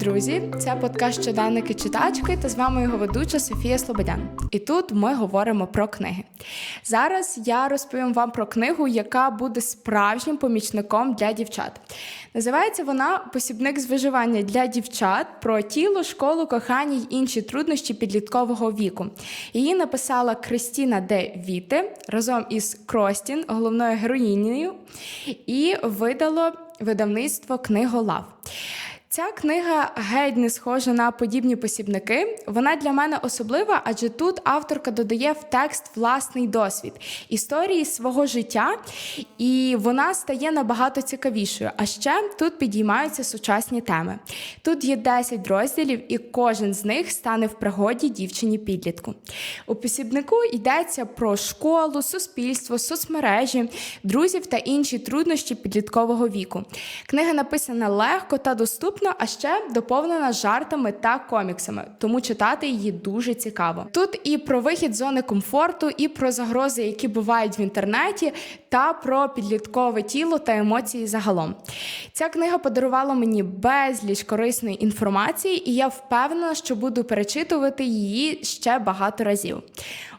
друзі! Це подкаст щоденники читачки та з вами його ведуча Софія Слободян. І тут ми говоримо про книги. Зараз я розповім вам про книгу, яка буде справжнім помічником для дівчат. Називається вона Посібник з виживання для дівчат про тіло, школу, кохання й інші труднощі підліткового віку. Її написала Кристіна Де Віте разом із Кростін, головною героїнею, і видало видавництво Книголав. Ця книга геть не схожа на подібні посібники. Вона для мене особлива, адже тут авторка додає в текст власний досвід історії свого життя, і вона стає набагато цікавішою. А ще тут підіймаються сучасні теми. Тут є 10 розділів, і кожен з них стане в пригоді дівчині підлітку. У посібнику йдеться про школу, суспільство, соцмережі, друзів та інші труднощі підліткового віку. Книга написана легко та доступно, а ще доповнена жартами та коміксами, тому читати її дуже цікаво. Тут і про вихід зони комфорту, і про загрози, які бувають в інтернеті, та про підліткове тіло та емоції загалом. Ця книга подарувала мені безліч корисної інформації, і я впевнена, що буду перечитувати її ще багато разів.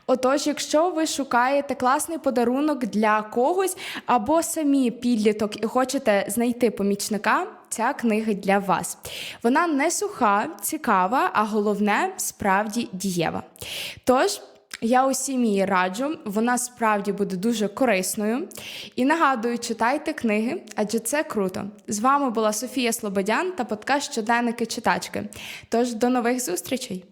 Отож, якщо ви шукаєте класний подарунок для когось або самі підліток і хочете знайти помічника, ця книга для вас. Вона не суха, цікава, а головне справді дієва. Тож. Я усім її раджу, вона справді буде дуже корисною. І нагадую, читайте книги, адже це круто. З вами була Софія Слободян та подкаст Щоденники читачки. Тож до нових зустрічей!